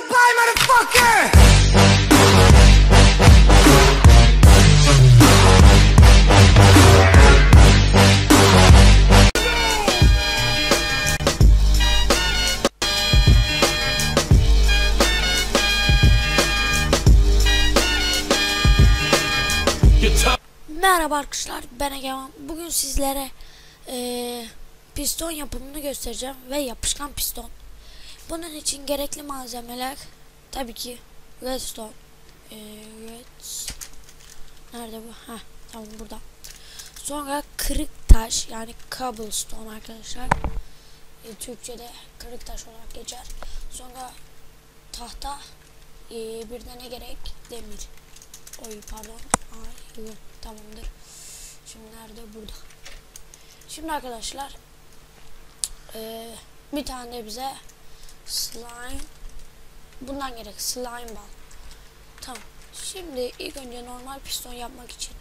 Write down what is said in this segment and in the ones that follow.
Goodbye, motherfucker! Merhaba arkadaşlar ben Egemen. Bugün sizlere eee, piston yapımını göstereceğim ve yapışkan piston. Bunun için gerekli malzemeler tabii ki redstone. Eee red nerede bu? Ha tamam burada. Sonra kırık taş yani cobblestone arkadaşlar. E, Türkçe'de kırık taş olarak geçer. Sonra tahta e, bir de ne gerek? Demir. Oy pardon. Ay, tamamdır. Şimdi nerede? Burada. Şimdi arkadaşlar eee, bir tane bize slime bundan gerek slime bal. Tamam. Şimdi ilk önce normal piston yapmak için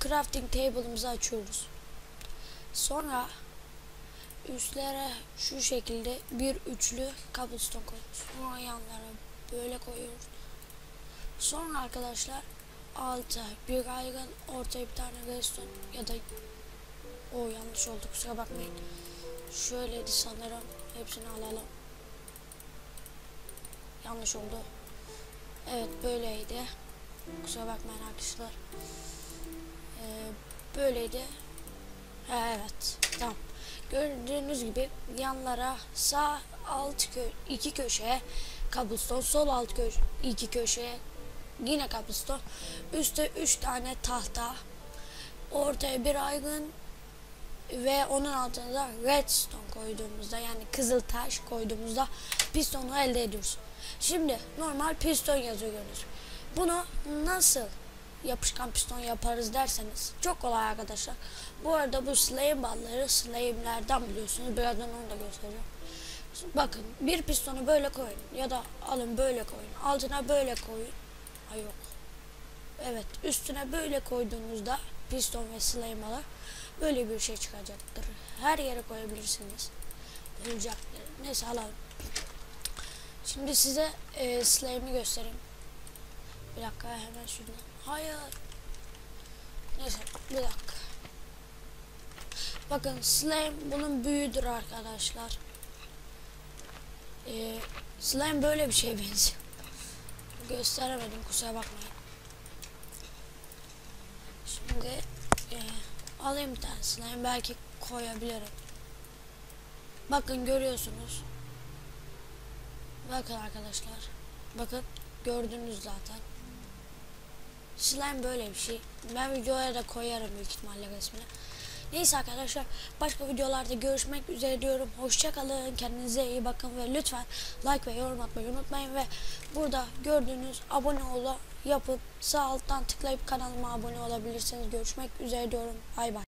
crafting table'ımızı açıyoruz. Sonra üstlere şu şekilde bir üçlü cobblestone koyuyoruz. Sonra yanlara böyle koyuyoruz. Sonra arkadaşlar alta bir iron ortaya bir tane redstone ya da o yanlış oldu kusura bakmayın. Şöyleydi sanırım. Hepsini alalım. Yanlış oldu. Evet böyleydi. Kusura bakmayın arkadaşlar. Ee, böyleydi. Ha, evet. Tamam. Gördüğünüz gibi yanlara sağ alt kö iki köşeye cobblestone, sol alt kö iki köşeye yine cobblestone, üstte üç tane tahta, ortaya bir iron ve onun altına redstone koyduğumuzda yani kızıl taş koyduğumuzda pistonu elde ediyoruz. Şimdi normal piston yazıyor gördüğünüz. Bunu nasıl yapışkan piston yaparız derseniz çok kolay arkadaşlar. Bu arada bu slime balları slime'lerden biliyorsunuz. Birazdan onu da göstereceğim. Bakın bir pistonu böyle koyun ya da alın böyle koyun. Altına böyle koyun. Ay yok. Evet üstüne böyle koyduğunuzda piston ve slime balı böyle bir şey çıkacaktır. Her yere koyabilirsiniz. Olacaktır. Neyse alalım. Şimdi size e, slime'i göstereyim. Bir dakika hemen şuradan. Hayır. Neyse bir dakika. Bakın slime bunun büyüğüdür arkadaşlar. Ee, slime böyle bir şeye benziyor. Gösteremedim kusura bakmayın. Şimdi e, alayım bir tane slime belki koyabilirim. Bakın görüyorsunuz. Bakın arkadaşlar. Bakın gördünüz zaten. Slime böyle bir şey. Ben videoya da koyarım büyük ihtimalle resmini. Neyse arkadaşlar başka videolarda görüşmek üzere diyorum. Hoşçakalın. Kendinize iyi bakın ve lütfen like ve yorum atmayı unutmayın ve burada gördüğünüz abone ol yapıp sağ alttan tıklayıp kanalıma abone olabilirsiniz. Görüşmek üzere diyorum. Bay bay.